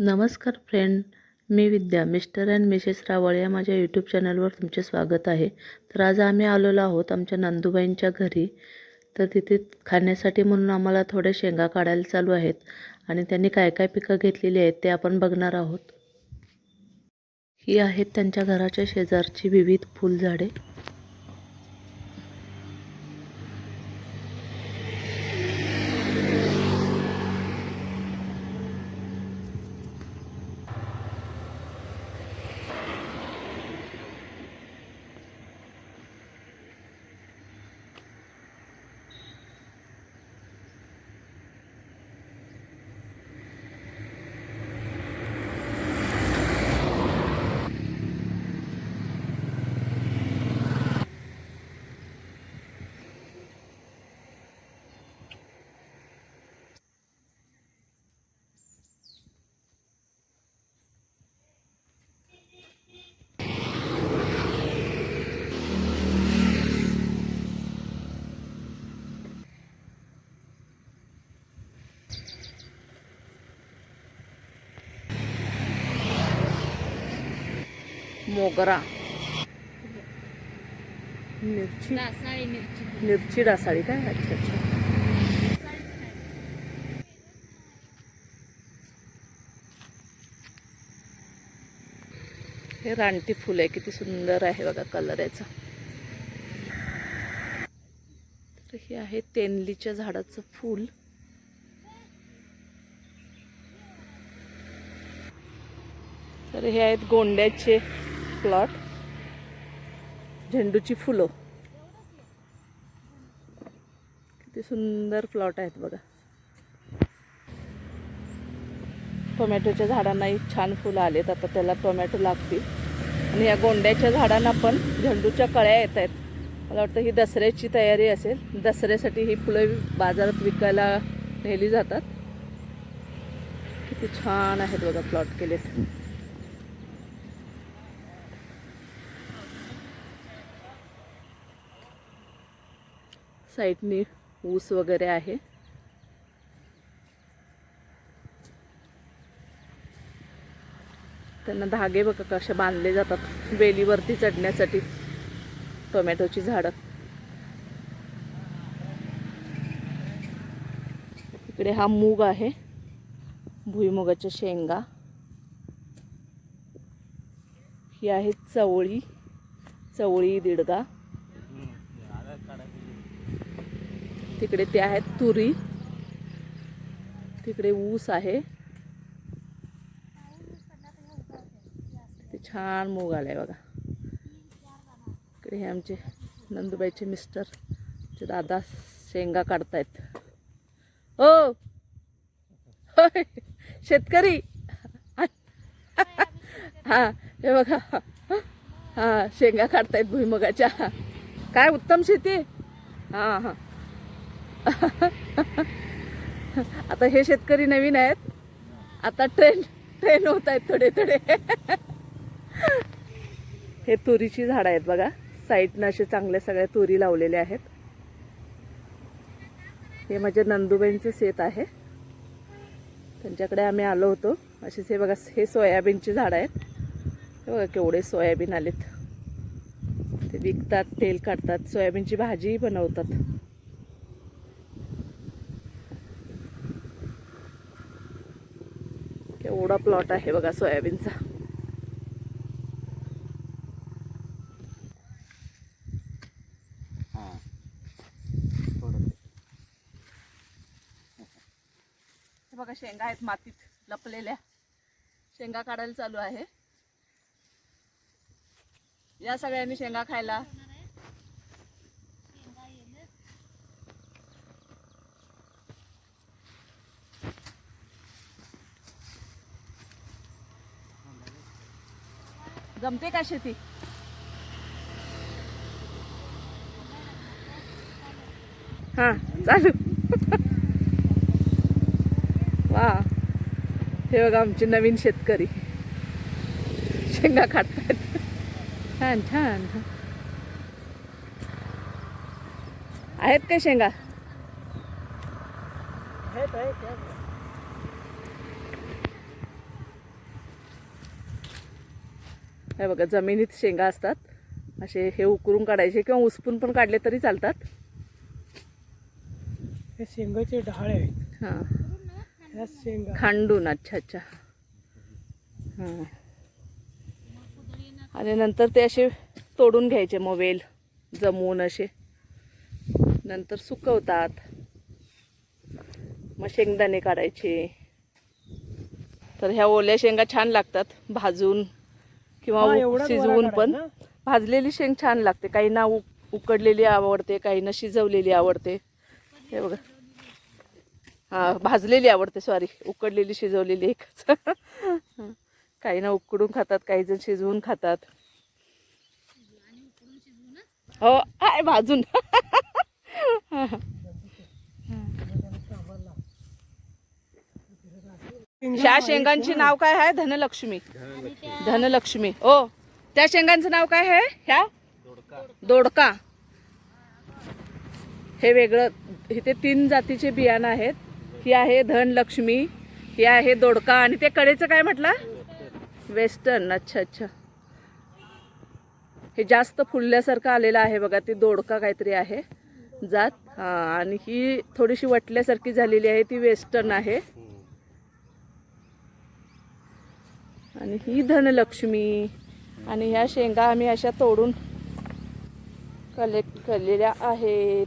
नमस्कार friend me Vidya mister and missus Rawal या माझ्या यूट्यूब चॅनलवर तुमचे स्वागत आहे. तर आज आम्ही आलेलो आहोत आमच्या नंदूबाईंच्या घरी. तर तिथे खाण्यासाठी म्हणून आम्हाला थोड्या शेंगा काढायला चालू आहेत आणि त्यांनी काय काय पिकं घेतलेली आहेत ते आपण बघणार आहोत. ही आहेत त्यांच्या घराच्या शेजारची विविध फुलझाडे. मोगरा. मिरची. मिरची. डासाळी काय? अच्छा अच्छा. हे रानटी फुल आहे किती सुंदर आहे बघा कलर याचा. तर हे आहे तेंदलीच्या झाडाचं फूल. तर हे आहेत गोंड्याचे प्लॉट झेंडूची फुलं. किती सुंदर प्लॉट आहेत बघा. टोमॅटोच्या झाडांनाही छान फुलं आलेत. आता त्याला टोमॅटो लागतील. आणि या गोंड्याच्या झाडांना पण झेंडूच्या कळ्या येत आहेत. मला वाटतं ही दसऱ्याची तयारी असेल. दसऱ्यासाठी ही फुलं बाजारात विकायला नेली जातात. किती छान आहेत बघा प्लॉट केलेत. साईडनी ऊस वगैरे आहे. त्यांना धागे बघा कसे बांधले जातात. वेलीवरती चढण्यासाठी टोमॅटोची झाडं. इकडे हा मूग आहे. भुईमुगाच्या शेंगा. ही आहे चवळी चवळी दिडगा. तिकडे ते आहेत तुरी. तिकडे ऊस आहे. ते छान मूग आलाय बघा. इकडे हे आमचे नंदुबाईचे मिस्टर चे दादा शेंगा काढतायत. हो होय शेतकरी. हा हे बघा. हा शेंगा काढतायत भुईमुगाच्या. काय उत्तम शेती? हां हां. आता हे शेतकरी नवीन आहेत. आता ट्रेन ट्रेन होत आहेत थोडे थोडे. हे तुरीची झाडं आहेत बघा. साईडनं असे चांगल्या सगळ्या तुरी लावलेल्या आहेत. हे माझ्या नंदुबाईंचं शेत आहे. त्यांच्याकडे आम्ही आलो होतो. असेच हे बघा हे सोयाबीनची झाडं आहेत. हे बघा केवढे सोयाबीन आलेत. ते विकतात तेल काढतात सोयाबीनची भाजीही बनवतात. केवढा प्लॉट आहे बघा सोयाबीनचा. हे बघा शेंगा आहेत मातीत लपलेल्या. शेंगा काढायला चालू आहे. या सगळ्यांनी शेंगा खायला जमते का शेती? हा चालू. वा. हे बघा आमचे नवीन शेतकरी. शेंगा काढतायत छान छान. आहेत का शेंगा? हे बघा जमिनीत शेंगा असतात. असे हे उकरून काढायचे किंवा उचपून पण काढले तरी चालतात. हे शेंगाचे डहाळे आहेत. हां. शेंगा. खांडून अच्छा अच्छा. हां. आणि नंतर ते असे तोडून घ्यायचे मग वेल जमवून असे. नंतर सुकवतात. मग शेंगदाणे काढायचे. तर ह्या ओल्या शेंगा छान लागतात भाजून. किंवा शिजवून पण. भाजलेली शेंग छान लागते. काहींना उ उकडलेली आवडते काहींना शिजवलेली आवडते. हे बघा. हा भाजलेली आवडते सॉरी उकडलेली शिजवलेली एकच. काही ना उकडून खातात काही जण शिजवून खातात. हो आहे भाजून. ह्या शेंगांची नाव काय आहे? धनलक्ष्मी. धनलक्ष्मी. ओ त्या शेंगांचं नाव काय आहे? ह्या? दोडका. हे वेगळं इथे तीन जातीचे बियाणं आहेत. ही आहे धनलक्ष्मी ही आहे दोडका आणि ते कडेचं काय म्हटलं? वेस्टर्न. अच्छा अच्छा. हे जास्त फुलल्यासारखं आलेलं आहे बघा ती दोडका काहीतरी आहे जात. हां आणि ही थोडीशी वटल्यासारखी झालेली आहे ती वेस्टर्न आहे. आणि ही धनलक्ष्मी. आणि ह्या शेंगा आम्ही अशा तोडून कलेक्ट केलेल्या आहेत.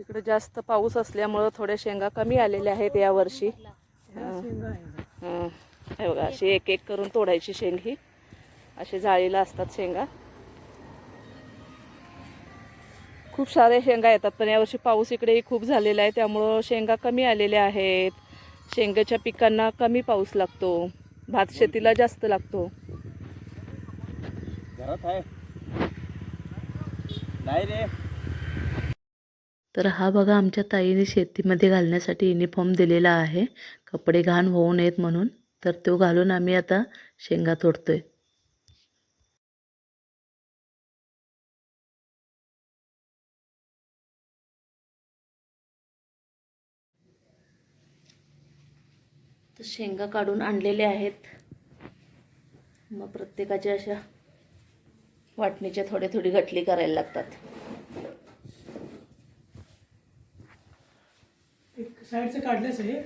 इकडे जास्त पाऊस असल्यामुळं थोड्या शेंगा कमी आलेल्या आहेत यावर्षी बघा अशी एक एक करून तोडायची शेंग ही. अशी जाळीला असतात शेंगा. खूप सारे शेंगा येतात पण यावर्षी पाऊस इकडेही खूप झालेला आहे त्यामुळं शेंगा कमी आलेल्या आहेत. शेंगाच्या पिकांना कमी पाऊस लागतो भात शेतीला जास्त लागतो. तर हा बघा आमच्या ताईने शेतीमध्ये घालण्यासाठी युनिफॉर्म दिलेला आहे. कपडे घाण होऊ नयेत म्हणून तर तो घालून आम्ही आता शेंगा तोडतोय. तर शेंगा काढून आणलेल्या आहेत. मग प्रत्येकाच्या अशा वाटणीच्या थोडे थोडी गटली करायला लागतात. एक साईडचं काढलंच आहे.